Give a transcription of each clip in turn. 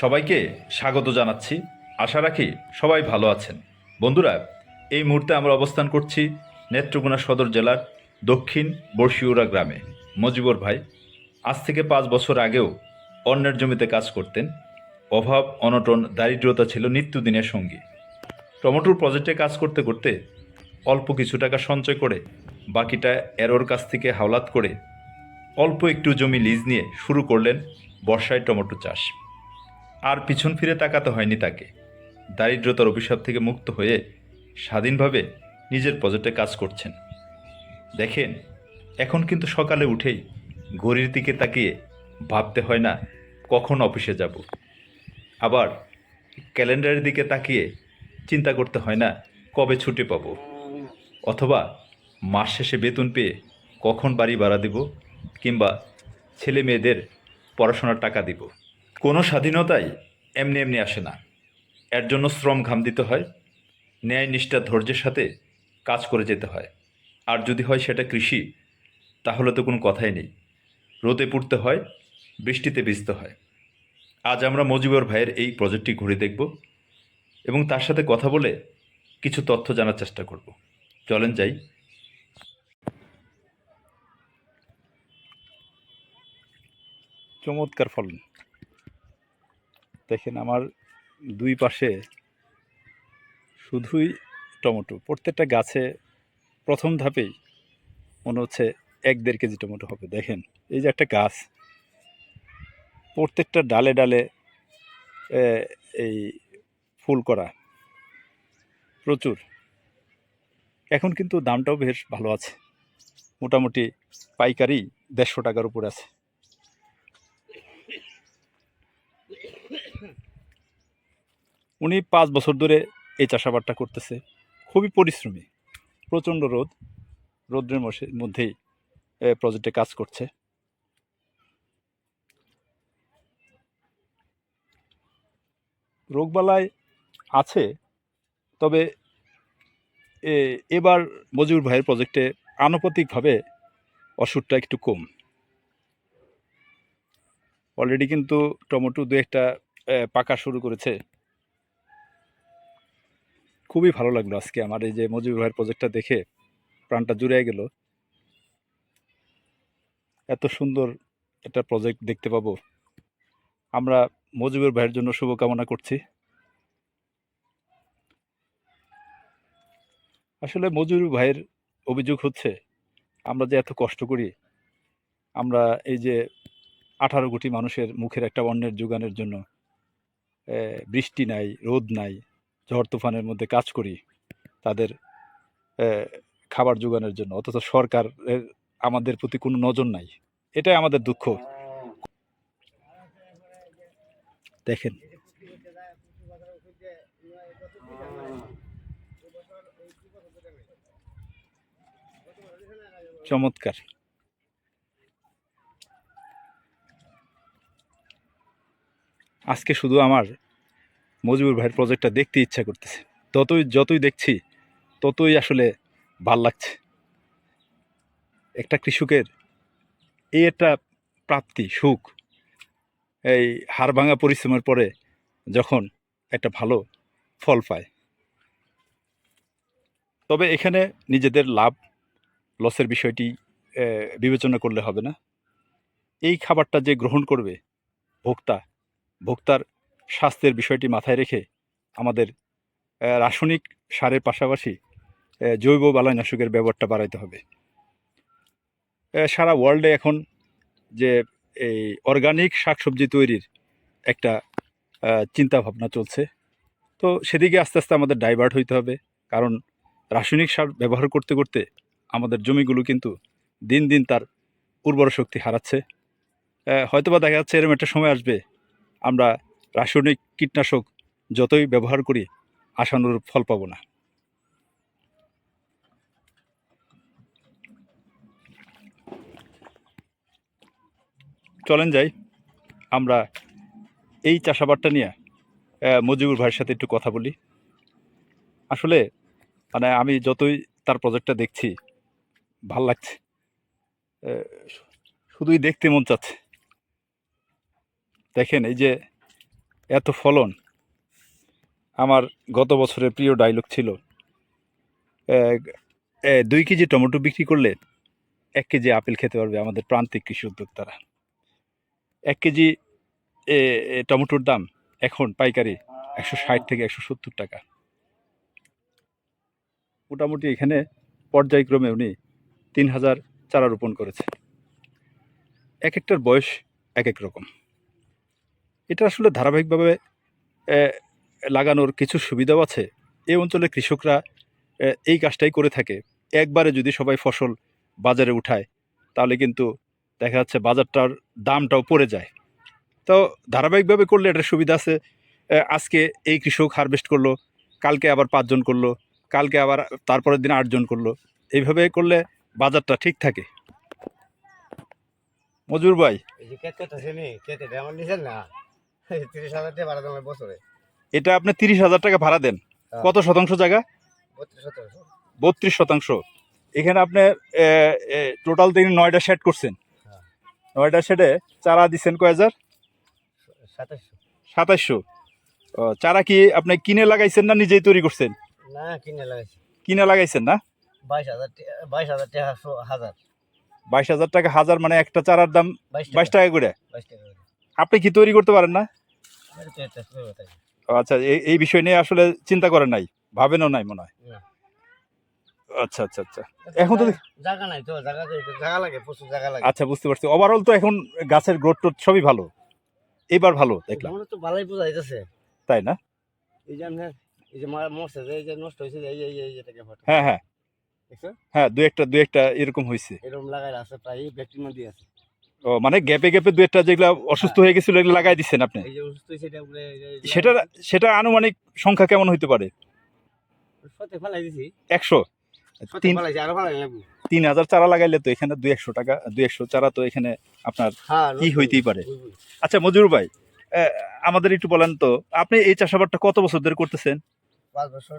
সবাইকে স্বাগত জানাচ্ছি। আশা রাখি সবাই ভালো আছেন। বন্ধুরা, এই মুহূর্তে আমরা অবস্থান করছি নেত্রকোনা সদর জেলার দক্ষিণ বর্ষিউরা গ্রামে। মজিবর ভাই, আজ থেকে পাঁচ বছর আগেও অন্যের জমিতে কাজ করতেন। অভাব, অনটন, দারিদ্রতা ছিল নিত্যদিনের সঙ্গী। টমেটোর প্রজেক্টে কাজ করতে করতে অল্প কিছু টাকা সঞ্চয় করে বাকিটা এরোর কাছ থেকে হাওলাত করে অল্প একটু জমি লিজ নিয়ে শুরু করলেন বর্ষায় টমেটো চাষ। আর পিছন ফিরে তাকাতে হয়নি তাকে। দারিদ্রতার অভিশাপ থেকে মুক্ত হয়ে স্বাধীনভাবে নিজের প্রজেক্টে কাজ করছেন। দেখেন, এখন কিন্তু সকালে উঠেই ঘড়ির দিকে তাকিয়ে ভাবতে হয় না, কখন অফিসে যাব। আবার ক্যালেন্ডারের দিকে তাকিয়ে চিন্তা করতে হয় না, কবে ছুটি পাব। অথবা মাস শেষে বেতন পেয়ে কখন বাড়ি ভাড়া দিব, কিংবা ছেলে মেয়েদের পড়াশোনার টাকা দিব। কোনো স্বাধীনতাই এমনি এমনি আসে না। এর জন্য শ্রম ঘাম দিতে হয়, ন্যায় নিষ্ঠা ধৈর্যের সাথে কাজ করে যেতে হয়। আর যদি হয় সেটা কৃষি, তাহলে তো কোনো কথাই নেই। রোদে পুড়তে হয়, বৃষ্টিতে ভিজতে হয়। আজ আমরা মজিবর ভাইয়ের এই প্রজেক্টটি ঘুরে দেখব এবং তার সাথে কথা বলে কিছু তথ্য জানার চেষ্টা করব। চলেন যাই। চমৎকার ফলন। দেখেন আমার দুই পাশে শুধুই টমেটো। প্রত্যেকটা গাছে প্রথম ধাপেই মনে হচ্ছে এক দেড় কেজি টমেটো হবে। দেখেন, এই যে একটা গাছ, প্রত্যেকটা ডালে ডালে এই ফুল করা প্রচুর। এখন কিন্তু দামটাও বেশ ভালো আছে। মোটামুটি পাইকারি দেড়শো টাকার উপর আছে। উনি পাঁচ বছর ধরে এই চাষাবাদটা করতেছে। খুবই পরিশ্রমী। প্রচণ্ড রোদ। রৌদ্রের মধ্যেই প্রজেক্টে কাজ করছে। রোগবালাই আছে, তবে এবার মজিবুর ভাইয়ের প্রজেক্টে আনুপাতিকভাবে ওষুধটা একটু কম। অলরেডি কিন্তু টমেটো দু একটা পাকা শুরু করেছে। খুবই ভালো লাগল আজকে আমার এই যে মজিবুর ভাইয়ের প্রজেক্টটা দেখে প্রাণটা জুড়ে গেল। এত সুন্দর একটা প্রজেক্ট দেখতে পাবো। আমরা মজিবুর ভাইয়ের জন্য শুভকামনা করছি। আসলে মজুর ভাইয়ের অভিযোগ হচ্ছে, আমরা যে এত কষ্ট করি, আমরা এই যে আঠারো কোটি মানুষের মুখের একটা অন্যের যোগানের জন্য বৃষ্টি নাই, রোদ নাই ঝড় তুফানের মধ্যে কাজ করি তাদের খাবার যোগানোর জন্য। অথচ সরকারের আমাদের প্রতি কোনো নজর নাই। এটাই আমাদের দুঃখ। দেখেন। চমৎকার। আজকে শুধু আমার মজিবুর ভাইয়ের প্রজেক্টটা দেখতে ইচ্ছা করতেছে। ততই, যতই দেখছি, ততই আসলে ভালো লাগছে। একটা কৃষকের এই একটা প্রাপ্তি, সুখ, এই হাড় ভাঙা পরিশ্রমের পরে যখন একটা ভালো ফল পায়। তবে এখানে নিজেদের লাভ লসের বিষয়টি বিবেচনা করলে হবে না। এই খাবারটা যে গ্রহণ করবে ভোক্তা, ভোক্তার স্বাস্থ্যের বিষয়টি মাথায় রেখে আমাদের রাসায়নিক সারের পাশাপাশি জৈব বালাইনাশকের ব্যবহারটা বাড়াইতে হবে। সারা ওয়ার্ল্ডে এখন যে এই অর্গানিক শাকসবজি তৈরির একটা চিন্তা ভাবনা চলছে। তো সেদিকে আস্তে আস্তে আমাদের ডাইভার্ট হইতে হবে। কারণ রাসায়নিক সার ব্যবহার করতে করতে আমাদের জমিগুলো কিন্তু দিন দিন তার উর্বর শক্তি হারাচ্ছে। হয়তোবা দেখা যাচ্ছে এরকম একটা সময় আসবে, আমরা রাসায়নিক কীটনাশক যতই ব্যবহার করি, আশানুরূপ ফল পাবো না। চলেন যাই, আমরা এই চাষাবাদটা নিয়ে মজিবুর ভাইয়ের সাথে একটু কথা বলি। আসলে মানে আমি যতই তার প্রজেক্টটা দেখছি, ভালো লাগছে। শুধুই দেখতে মন চাচ্ছে। দেখেন, এই যে এত ফলন আমার গত বছরের প্রিয় ডায়লগ ছিল দুই কেজি টমেটো বিক্রি করলে এক কেজি আপেল খেতে পারবে আমাদের প্রান্তিক কৃষি উদ্যোক্তারা। এক কেজি টমেটোর দাম এখন পাইকারি একশো ষাট থেকে একশো সত্তর টাকা। মোটামুটি এখানে পর্যায়ক্রমে উনি তিন হাজার চারা রোপণ করেছে। এক একটার বয়স এক এক রকম। এটা আসলে ধারাবাহিকভাবে লাগানোর কিছু সুবিধাও আছে। এই অঞ্চলের কৃষকরা এই কাজটাই করে থাকে। একবারে যদি সবাই ফসল বাজারে উঠায়, তাহলে কিন্তু দেখা যাচ্ছে বাজারটার দামটাও পড়ে যায়। তো ধারাবাহিকভাবে করলে এটার সুবিধা আছে। আজকে এই কৃষক হারভেস্ট করল, কালকে আবার পাঁচজন করল, কালকে আবার তারপরের দিন আটজন করল। এইভাবে করলে বাজারটা ঠিক থাকে। মজুর ভাই। না? তিরিশ হাজার টাকা ভাড়া দেওয়ার বছরে। এটা আপনি তিরিশ হাজার টাকা ভাড়া দেন। হ্যাঁ। কত শতাংশ জায়গা? বত্রিশ শতাংশ। এখানে আপনি টোটাল তিনি নয়টা শেড করছেন। হ্যাঁ। নয়টা শেডে চারা দিচ্ছেন কয় হাজার? সাতাশশো চারা কি আপনি কিনে লাগাইছেন না নিজেই তৈরি করছেন? না কিনে লাগাইছি। কিনে লাগাইছেন না? বাইশ হাজার বাইশ হাজার টাকা হাজার। বাইশ হাজার টাকা হাজার মানে একটা চারার দাম বাইশ টাকা করে। আপনি কি তৈরি করতে পারেন না? আচ্ছা এই বিষয় নিয়ে আসলে চিন্তা করেন নাই? ভাবেনও নাই মনে হয়? আচ্ছা আচ্ছা আচ্ছা। এখন তো জায়গা- নাই তো জায়গা জায়গা লাগে প্রচুর জায়গা লাগে। আচ্ছা বুঝতে পারছি। ওভারঅল তো এখন গাছের গ্রোথ টোথ সবই ভালো। এবার ভালো দেখলাম। আমার তো ভালোই বোঝা যাইতেছে। তাই না? এই যে আপনার এই যে মারা মরছে যে এই যে নষ্ট হয়েছে এই এই এই যেটাকে ফটো। হ্যাঁ হ্যাঁ। হ্যাঁ দু একটা দু একটা এরকম হয়েছে এরকম লাগাই আছে প্রায় ব্যক্তির মধ্যে আছে। ও মানে গ্যাপে গ্যাপে দু একটা যেগুলো অসুস্থ হয়ে। গেছিল এগুলো লাগাই দিচ্ছেন আপনি? সেটা সেটা আনুমানিক সংখ্যা কেমন হইতে পারে? একশো? তিন হাজার চারা লাগাইলে তো এখানে দুই একশো টাকা দুই একশো চারা তো এখানে আপনার হ্যাঁ কি হইতেই পারে? আচ্ছা মজুর ভাই আমাদের একটু বলেন তো আপনি এই চাষাবাদটা কত বছর ধরে করতেছেন? পাঁচ বছর।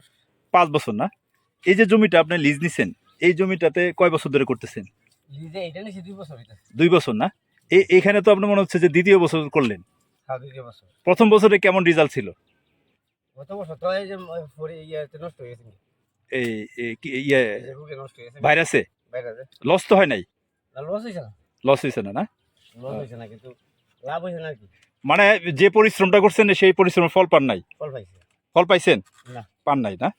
পাঁচ বছর না? এই যে জমিটা আপনি লিজ নিছেন এই জমিটাতে কয় বছর ধরে করতেছেন? লিজে এটা নিছি দুই বছর দুই বছর না? এই এখানে তো আপনার মনে হচ্ছে যে দ্বিতীয় বছর করলেন। হ্যাঁ বছর। প্রথম বছরে কেমন রেজাল্ট ছিল? গত বছর তো এই যে নষ্ট হয়ে গেছে ইয়ে হয়ে ভাইরাসে? লস তো হয় নাই? লস হয়েছে না। লস হয়েছে না না? লস হয়েছে না কিন্তু লাভ হয়েছে না কি। মানে যে পরিশ্রমটা করছেন সেই পরিশ্রমের ফল পান নাই? ফল পাইছে। ফল পাইছেন? না। পান নাই না?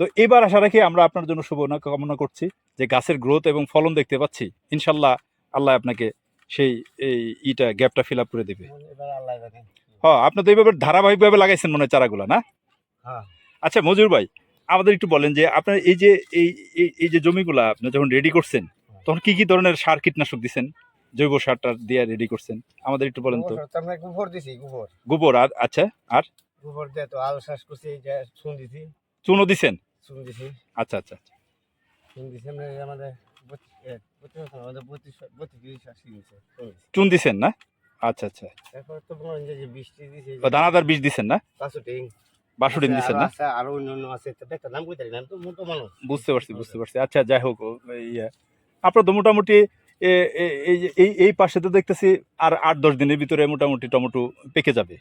তো এবার আশা রাখি আমরা আপনার জন্য শুভ কামনা করছি যে গাছের গ্রোথ এবং ফলন দেখতে পাচ্ছি। ইনশাল্লাহ আল্লাহ আপনাকে সেই এই ইটা গ্যাপটা ফিল আপ করে দেবে। হ্যাঁ আপনি তো এইভাবে ধারাবাহিকভাবে লাগাইছেন মনে হয় চারাগুলো না? হ্যাঁ। আচ্ছা মজুর ভাই আমাদের একটু বলেন যে আপনার এই যে এই এই- যে জমিগুলা আপনি যখন রেডি করছেন তখন কি কি ধরনের সার কীটনাশক দিছেন? জৈব সারটা দিয়ে রেডি করছেন? আমাদের একটু বলেন তো। গোবর গোবর দিছি গোবর। গোবর আর আচ্ছা আর? গোবর দিয়ে তো আলু চাষ করছি যে চুন দিছেন? চুন দিছি। আচ্ছা আচ্ছা আচ্ছা। চুন দিছি আমাদের বছর আমাদের চুন দিছেন না? আচ্ছা আচ্ছা। মনে দানাদার বীজ দিছেন না? টিং দিছেন না? আরও অন্য আছে নাম তো মোটো মানুষ। বুঝতে পারছি বুঝতে পারছি। আচ্ছা যাই হোক ইয়ে আপনার তো মোটামুটি এই যে- এই এই পাশে তো দেখতেছি আর আট দশ দিনের ভিতরে মোটামুটি টমেটো পেকে যাবে।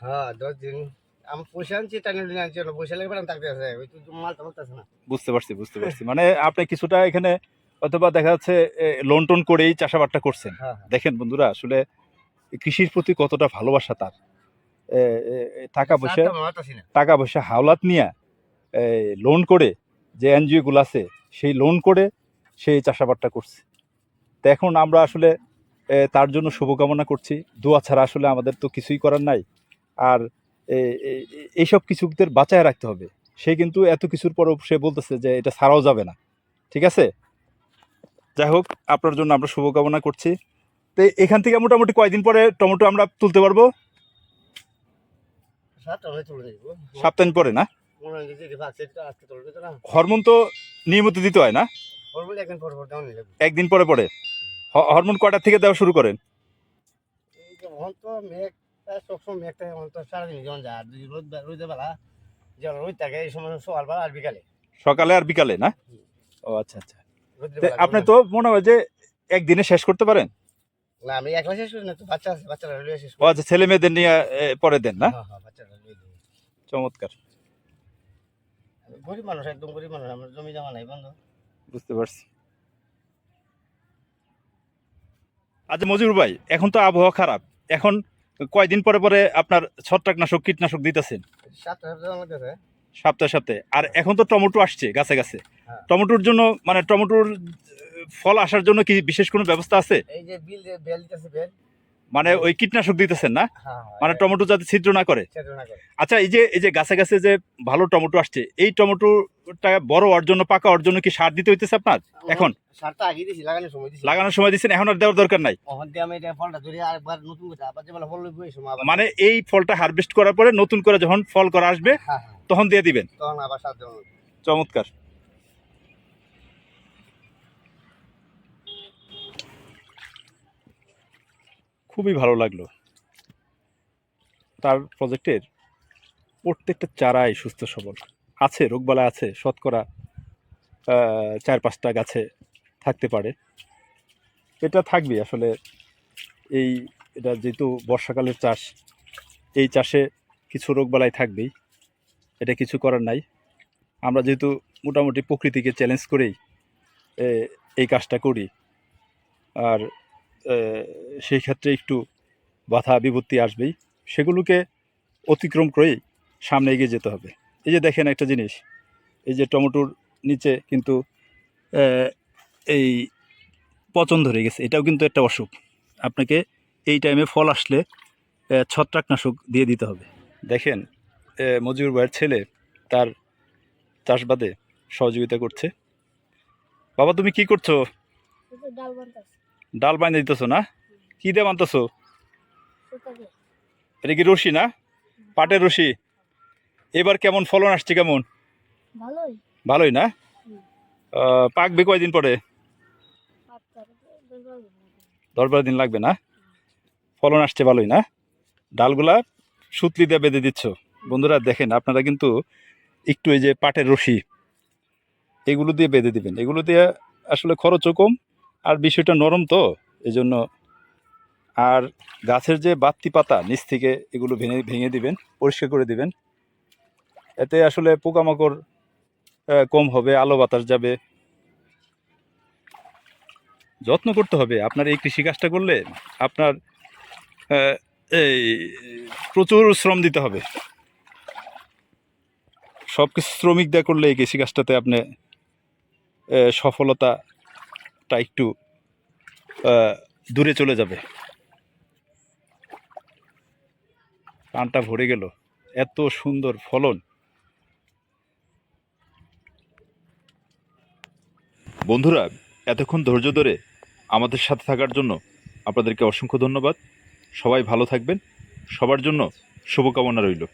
হ্যাঁ দশ দিন। আমি পয়সা আনছি টাইনে আনছি ওরা পয়সা লেগে পেলাম থাকতে আছে। ওই মাল তো মারতেছে না। বুঝতে পারছি বুঝতে পারছি। মানে আপনি কিছুটা এখানে অথবা দেখা যাচ্ছে লোন টোন করেই চাষাবাদটা করছেন। হ্যাঁ দেখেন বন্ধুরা আসলে কৃষির প্রতি কতটা ভালোবাসা তার। টাকা পয়সা টাকা পয়সা হাওলাত নিয়ে লোন করে যে এনজিও গুলো আছে সেই লোন করে সেই চাষাবাদটা করছে। তো এখন আমরা আসলে তার জন্য শুভকামনা করছি। দোয়া ছাড়া আসলে আমাদের তো কিছুই করার নাই। আর এইসব কিছুদের বাঁচায় রাখতে হবে। সে কিন্তু এত কিছুর পরও সে বলতেছে যে এটা ছাড়াও যাবে না। ঠিক আছে? যাই হোক আপনার জন্য আমরা শুভকামনা করছি। তো এখান থেকে মোটামুটি কয়দিন পরে টমেটো আমরা তুলতে পারব? সাতটা হলে তুলে দিব। সপ্তাহ পরে না? হরমোন তো নিয়মিত দিতে হয় না? একদিন পর পর একদিন পরে পরে? হরমোন কয়টার থেকে দেওয়া শুরু করেন? সবসময় এখন তো সারাদিন যেমন যায় আর রোদ রোদের বেলা যেমন রোদ থাকে এই সময় সকালবেলা আর বিকালে। সকালে আর বিকালে না? ও আচ্ছা আচ্ছা। আপনি তো মনে হয় যে একদিনে শেষ করতে পারেন? না আমি একলা শেষ করি না তো বাচ্চা আছে বাচ্চারা লইয়া শেষ ও আচ্ছা ছেলে মেয়েদের নিয়ে পরে দেন না? হ্যাঁ হ্যাঁ চমৎকার। গরিব মানুষ একদম গরিব মানুষ আমার জমি জমা নাই বন্ধু। বুঝতে পারছি। আচ্ছা মজিবুর ভাই এখন তো আবহাওয়া খারাপ। এখন কয়দিন পরে পরে আপনার ছত্রাকনাশক কীটনাশক দিতেছেন? সপ্তাহে সপ্তাহে আর এখন তো টমেটো আসছে গাছে গাছে। হ্যাঁ। টমেটোর জন্য মানে টমেটোর ফল আসার জন্য কি বিশেষ কোনো ব্যবস্থা আছে? এই যে বিল বেল দিতেছে বেল মানে ওই কীটনাশক দিতেছেন না? হ্যাঁ মানে টমেটো যাতে ছিদ্র না করে। আচ্ছা এই যে এই যে গাছে গাছে যে ভালো টমেটো আসছে এই টমেটোটা বড় হওয়ার জন্য পাকা হওয়ার জন্য কি সার দিতে হইতেছে আপনার? এখন? সারটা আগে দিছি লাগানোর সময় দিছি। লাগানোর সময় দিচ্ছেন এখন আর দেওয়ার দরকার নাই? আমি এটা ফলটা ধরে আরেকবার নতুন করে আবার যে ফল লইব এই সময় আবার মানে এই ফলটা হারভেস্ট করার পরে নতুন করে যখন ফল করা আসবে হ্যাঁ হ্যাঁ। তখন দিয়ে দিবেন? তখন আবার সার চমৎকার। খুবই ভালো লাগল। তার প্রজেক্টের প্রত্যেকটা চারাই সুস্থ সবল। আছে রোগবালা আছে, শতকরা চার পাঁচটা গাছে থাকতে পারে। এটা থাকবে আসলে। এই, এটা যেহেতু বর্ষাকালের চাষ, এই চাষে কিছু রোগবালাই থাকবেই। এটা কিছু করার নাই। আমরা যেহেতু মোটামুটি প্রকৃতিকে চ্যালেঞ্জ করেই এই কাজটা করি। আর সেই ক্ষেত্রে একটু বাধা বিপত্তি আসবেই। সেগুলোকে অতিক্রম করেই সামনে এগিয়ে যেতে হবে। এই যে দেখেন একটা জিনিস এই যে টমেটোর নিচে কিন্তু এই পচন ধরে গেছে। এটাও কিন্তু একটা অসুখ। আপনাকে এই টাইমে ফল আসলে ছত্রাকনাশক দিয়ে দিতে হবে। দেখেন এ, মজিবুর ভাইয়ের ছেলে তার চাষবাদে সহযোগিতা করছে। বাবা তুমি কি করছ? ডাল বাইনে দিতেছো না? কি দিয়ে বানতেছো এটা কি রশি না? পাটের রশি এবার কেমন ফলন আসছে কেমন? ভালোই। না? পাকবে কয়দিন পরে? দশ বারো দিন লাগবে না? ফলন আসছে ভালোই না? ডালগুলা সুতলি দিয়ে বেঁধে দিচ্ছ। বন্ধুরা দেখেন আপনারা কিন্তু একটু এই যে পাটের রশি এগুলো দিয়ে বেঁধে দিবেন। এগুলো দিয়ে আসলে খরচও কম আর বিষয়টা নরম তো এই জন্য আর গাছের যে বাত্তি পাতা নিচ থেকে এগুলো ভেঙে ভেঙে দিবেন পরিষ্কার করে দিবেন এতে আসলে পোকামাকড় কম হবে আলো বাতাস যাবে। যত্ন করতে হবে আপনার এই কৃষিকাজটা করলে আপনার এই প্রচুর শ্রম দিতে হবে। সব কিছু শ্রমিক দেয়া করলে এই কৃষিকাজটাতে আপনি আহ, সফলতাটা একটু দূরে চলে যাবে। কানটা ভরে গেল। এত সুন্দর ফলন। বন্ধুরা, এতক্ষণ ধৈর্য ধরে আমাদের সাথে থাকার জন্য আপনাদেরকে অসংখ্য ধন্যবাদ। সবাই ভালো থাকবেন। সবার জন্য শুভকামনা রইল।